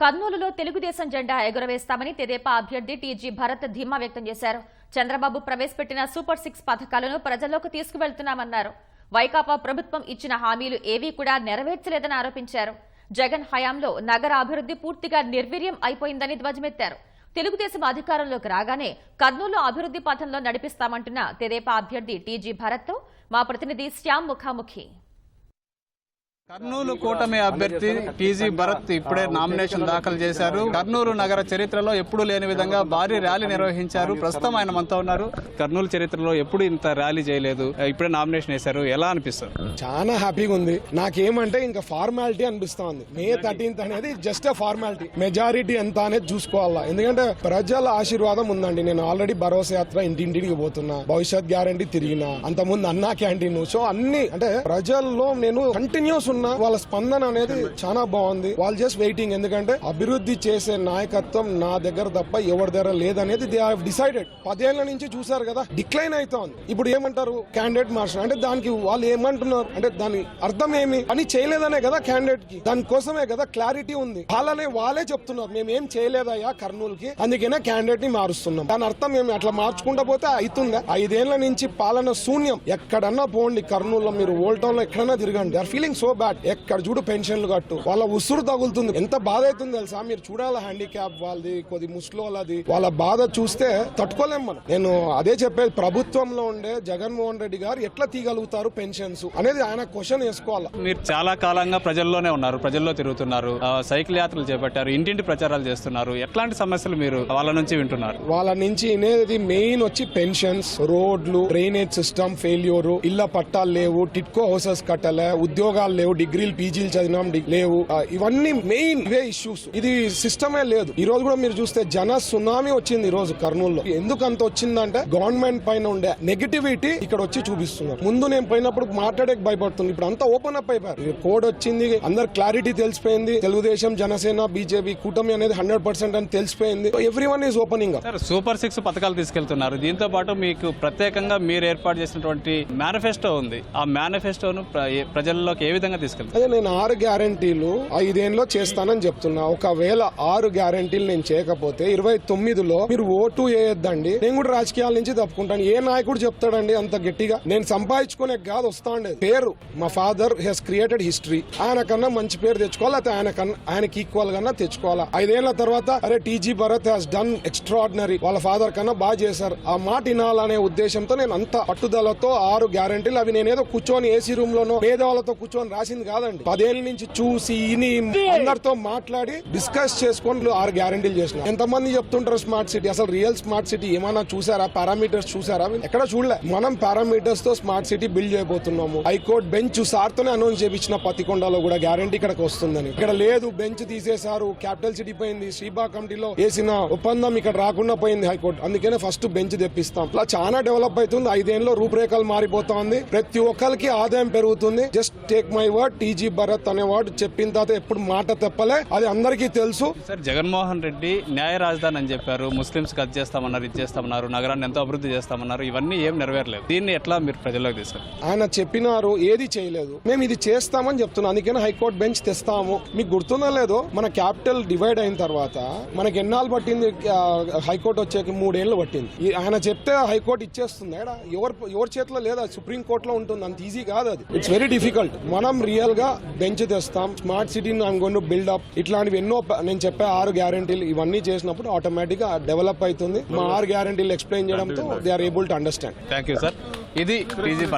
కర్నూలులో తెలుగుదేశం జెండా ఎగురవేస్తామని తెదేపా అభ్యర్థి టీజీ భరత్ ధీమా వ్యక్తం చేశారు. చంద్రబాబు ప్రవేశపెట్టిన సూపర్ సిక్స్ పథకాలను ప్రజల్లోకి తీసుకువెళ్తున్నామన్నారు. వైకాపా ప్రభుత్వం ఇచ్చిన హామీలు ఏవీ కూడా నెరవేర్చలేదని ఆరోపించారు. జగన్ హయాంలో నగర అభివృద్ధి పూర్తిగా నిర్వీర్యం అయిపోయిందని ధ్వజమెత్తారు. తెలుగుదేశం అధికారంలోకి రాగానే కర్నూలు అభివృద్ధి పథంలో నడిపిస్తామంటున్న తెదేపా అభ్యర్థి టీజీ భరత్తో మా ప్రతినిధి శ్యామ్ ముఖాముఖి. కర్నూలు కూటమి అభ్యర్థి టీజీ భరత్ ఇప్పుడే నామినేషన్ దాఖలు చేశారు. కర్నూలు నగర చరిత్రలో ఎప్పుడూ లేని విధంగా భారీ ర్యాలీ నిర్వహించారు. ప్రస్తుతం ఆయన మనతో ఉన్నారు. కర్నూలు చరిత్రలో ఎప్పుడు ఇంత ర్యాలీ చేయలేదు. ఇప్పుడే నామినేషన్ వేశారు. ఎలా అనిపిస్తుంది? చాలా హ్యాపీగా ఉంది. నాకేమంటే ఇంకా ఫార్మాలిటీ అనిపిస్తుంది మే థర్టీన్త్ అనేది జస్ట్ ఫార్మాలిటీ మెజారిటీ ఎంత అనేది చూసుకోవాలా. ఎందుకంటే ప్రజల ఆశీర్వాదం ఉందండి. నేను ఆల్రెడీ భరోసా యాత్ర ఇంటింటికి పోతున్నా. భవిష్యత్ గ్యారంటీ తిరిగినా. అంత ముందు అన్నా క్యాంటీన్ సో అన్ని అంటే ప్రజల్లో నేను కంటిన్యూస్ ఉన్నా వాళ్ళ స్పందన అనేది చాలా బాగుంది. వాళ్ళు జస్ట్ వెయిటింగ్ ఎందుకంటే అభివృద్ధి చేసే నాయకత్వం నా దగ్గర తప్ప ఎవరి దగ్గర లేదనేది దే హావ్ డిసైడెడ్ పదేళ్ళ నుంచి చూసారు కదా డిక్లైన్ అవుతోంది ఇప్పుడు ఏమంటారు? క్యాండిడేట్ మార్చడం అంటే దానికి వాళ్ళు ఏమంటున్నారు? అంటే దాని అర్థం ఏమి? అని చేయలేదనే కదా క్యాండిడేట్కి. దానికోసమే కదా క్లారిటీ ఉంది. వాళ్ళనే వాళ్ళే చెప్తున్నారు. మేము ఏం చేయలేదయ్యా కర్నూలు కి అందుకనే క్యాండిడేట్ని మారుస్తున్నాం. దాని అర్థం ఏమి? అట్లా మార్చుకుంటా పోతే అవుతుందా? ఐదేళ్ళ నుంచి పాలన శూన్యం. ఎక్కడన్నా పోండి కర్నూలులో మీరు ఓల్డ్ టౌన్లో ఎక్కడన్నా తిరగండి. ఆర్ ఫీలింగ్ సో బ్యాడ్ ఎక్కడ చూడు పెన్షన్లు కట్టు. వాళ్ళ ఉసురు తగులుతుంది. ఎంత బాధ అవుతుంది తెలుసా? మీరు చూడాలి హ్యాండిక్యాప్ వాళ్ళది కొద్ది ముస్లో వాళ్ళది వాళ్ళ బాధ చూస్తే తట్టుకోలేం మనం. నేను అదే చెప్పేది ప్రభుత్వంలో ఉండే జగన్మోహన్ రెడ్డి గారు ఎట్లా తీయగలుగుతారు పెన్షన్స్ అనేది ఆయన క్వశ్చన్ వేసుకోవాలి? మీరు చాలా కాలంగా ప్రజల్లోనే ఉన్నారు ప్రజల్లో తిరుగుతున్నారు సైకిల్ యాత్రలు చేపట్టారు ఇంటింటి ప్రచారాలు చేస్తున్నారు. ఎట్లాంటి సమస్యలు మీరు వాళ్ళ నుంచి వింటున్నారు? వాళ్ళ నుంచి వినేది మెయిన్ వచ్చి పెన్షన్స్ రోడ్లు డ్రైనేజ్ సిస్టమ్ ఫెయిల్యూర్ ఇళ్ళ పట్టాలు లేవు టిట్కో హౌసెస్ కట్టలే ఉద్యోగాలు లేవు డిగ్రీలు పీజీలు చదివినాం లేవు. ఇవన్నీ మెయిన్ ఇవే ఇష్యూస్. ఇది సిస్టమే లేదు. ఈ రోజు కూడా మీరు చూస్తే జన సునామీ వచ్చింది ఈ రోజు కర్నూలులో. ఎందుకు అంత వచ్చిందంటే గవర్నమెంట్ పైన ఉండే నెగిటివిటీ ఇక్కడ వచ్చి చూపిస్తున్నారు. ముందు నేను పోయినప్పుడు మాట్లాడే భయపడుతుంది. ఇప్పుడు అంతా ఓపెన్ అప్ అయిపోయారు. కోడ్ వచ్చింది అందరు క్లారిటీ తెలిసిపోయింది. తెలుగుదేశం జనసేన బీజేపీ కూటమి అనేది హండ్రెడ్ పర్సెంట్ అని తెలిసిపోయింది. Every one is opening super six పథకాలు తీసుకెళ్తున్నారు. దీంతో పాటు మీకు ప్రత్యేకంగా మీరు ఏర్పాటు చేసినటువంటి మేనిఫెస్టో ఉంది. ఆ మేనిఫెస్టోను ఏ- ప్రజల్లోకి ఏ విధంగా తీసుకెళ్తారు అదే నేను ఆరు గ్యారంటీలు ఐదేళ్ళలో చేస్తానని చెప్తున్నా. ఒకవేళ ఆరు గ్యారంటీలు నేను చేయకపోతే ఇరవై తొమ్మిదిలో మీరు ఓటు వేయొద్దండి. నేను కూడా రాజకీయాల నుంచి తప్పుకుంటాను. ఏ నాయకుడు చెప్తాడండి అంత గట్టిగా? నేను సంపాదించుకునే కాదు వస్తా ఉండేది పేరు మా ఫాదర్ హెస్ క్రియేటెడ్ హిస్టరీ. ఆయన కన్నా మంచి పేరు తెచ్చుకోవాలి? అయితే ఆయన కన్నా ఆయనకి ఈక్వల్ కన్నా తెచ్చుకోవాలా? ఐదేళ్ళ తర్వాత అరే TG Bharat has done extraordinary వాళ్ళ ఫాదర్ కన్నా బాగా చేశారు. ఆ మాట వినాలనే ఉద్దేశంతో నేను అంత పట్టుదలతో ఆరు గ్యారంటీలు అవి నేనేదో కూర్చొని ఏసీ రూమ్ లోనో పేదవాళ్ళతో కూర్చొని చేసింది కాదండి. పదేళ్ళ నుంచి చూసి ఇని అందరితో మాట్లాడి డిస్కస్ చేసుకొని ఆరు గ్యారంటీలు చేసిన. ఎంతమంది చెప్తుంటారు స్మార్ట్ సిటీ? అసలు రియల్ స్మార్ట్ సిటీ ఏమైనా చూసారా? పారామీటర్స్ చూసారా? ఎక్కడ చూడలే. మనం పారామీటర్స్తో స్మార్ట్ సిటీ బిల్డ్ చేయబోతున్నాము. హైకోర్టు బెంచ్ సార్ తోనే అనౌన్స్ చేపించిన పతికొండలో కూడా గ్యారంటీ ఇక్కడికి వస్తుందని. ఇక్కడ లేదు బెంచ్ తీసేశారు. క్యాపిటల్ సిటీ పోయింది. శ్రీబా కమిటీలో వేసిన ఒప్పందం ఇక్కడ రాకుండా పోయింది హైకోర్టు. అందుకనే ఫస్ట్ బెంచ్ తెప్పిస్తాం. ఇట్లా చాలా డెవలప్ అవుతుంది. ఐదేళ్ళలో రూపురేఖలు మారిపోతుంది. ప్రతి ఒక్కరికి ఆదాయం పెరుగుతుంది. Just take my word TG Bharat అనే వర్డ్ చెప్పిన తర్వాత ఎప్పుడు మాట తెప్పలే. అది అందరికీ తెలుసు. సార్ జగన్మోహన్ రెడ్డి న్యాయ రాజధాని అని చెప్పారు. ముస్లింస్ అది చేస్తామన్నారు ఇది చేస్తామన్నారు నగరాన్ని ఎంతో అభివృద్ధి చేస్తామన్నారు. ఇవన్నీ ఏం నెరవేరలేదు. దీన్ని ఎట్లా మీరు ప్రజల్లోకి తీసుకెళ్తారు ఆయన చెప్పినారు ఏది చేయలేదు. మేము ఇది చేస్తామని చెప్తున్నాం. అందుకని హైకోర్టు బెంచ్ తెస్తాము. మీకు గుర్తుందో లేదో? మన క్యాపిటల్ డివైడ్ అయిన తర్వాత మనకి ఎన్నాళ్ళు పట్టింది? హైకోర్టు వచ్చేకి మూడేళ్ళు పట్టింది. ఆయన చెప్తే హైకోర్టు ఇచ్చేస్తుంది. ఎవరు ఎవరి చేతిలో లేదా? సుప్రీం కోర్టులో ఉంటుంది. అంత ఈజీ కాదు అది. ఇట్స్ వెరీ డిఫికల్ట్ మనం రియల్గా బెంచ్ తెస్తాం. స్మార్ట్ సిటీని అనుకోండి బిల్డప్ ఇట్లాంటివి ఎన్నో నేను చెప్పే ఆరు గ్యారంటీలు ఇవన్నీ చేసినప్పుడు ఆటోమేటిక్గా డెవలప్ అవుతుంది. మా ఆరు గ్యారంటీలు ఎక్స్ప్లెయిన్ చేయడంతో they are able to understand thank you sir ఇది పీజీ